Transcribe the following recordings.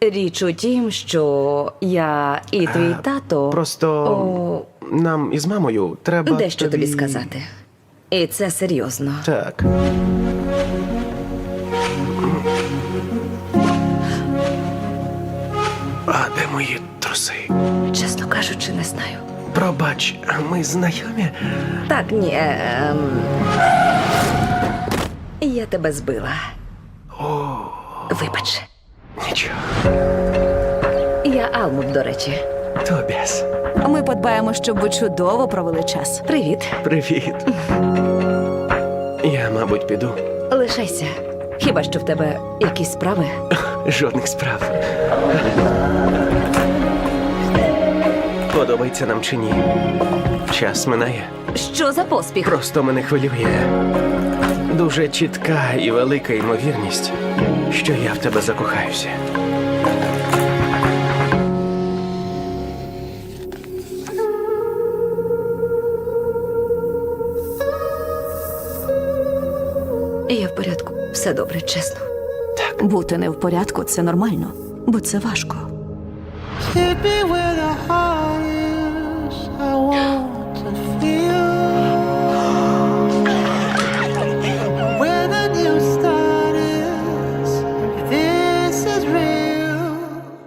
Річ у тім, що я і твій А, тато Просто О. нам із мамою треба. дещо тобі сказати. І це серйозно. Так. А де мої труси? Чесно кажучи, не знаю. Пробач, ми знайомі? Так, ні. Ем... Я тебе збила. О, Вибач. Нічого. Я Алмут, до речі. Тобіас. Ми подбаємо, щоб ви чудово провели час. Привіт. Привіт. Я, мабуть, піду. Лишайся. Хіба що в тебе якісь справи? Жодних справ. Подобається нам чи ні? Час минає. Що за поспіх? Просто мене хвилює. Дуже чітка і велика ймовірність, що я в тебе закохаюся. Я в порядку. Все добре, чесно. Бути не в порядку це нормально, бо це важко.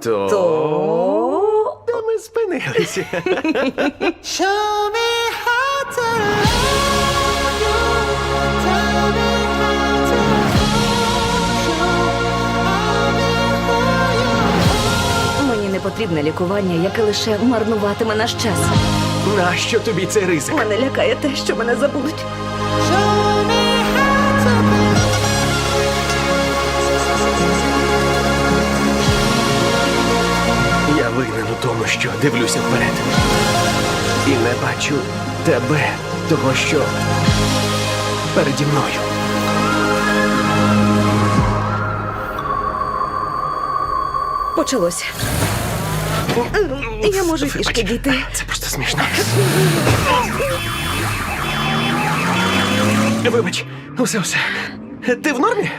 То, То Де ми спинилися. Show me how to love you. Tell me how to hold you. I'll be who you мені не потрібне лікування, яке лише марнуватиме наш час. Нащо тобі цей ризик? Мене лякає те, що мене забудуть. Show винен у тому, що дивлюся вперед. І не бачу тебе, того, що переді мною. Почалося. Я можу Вибач, фішки дійти. Це просто смішно. Вибач, усе, усе. Ти в нормі?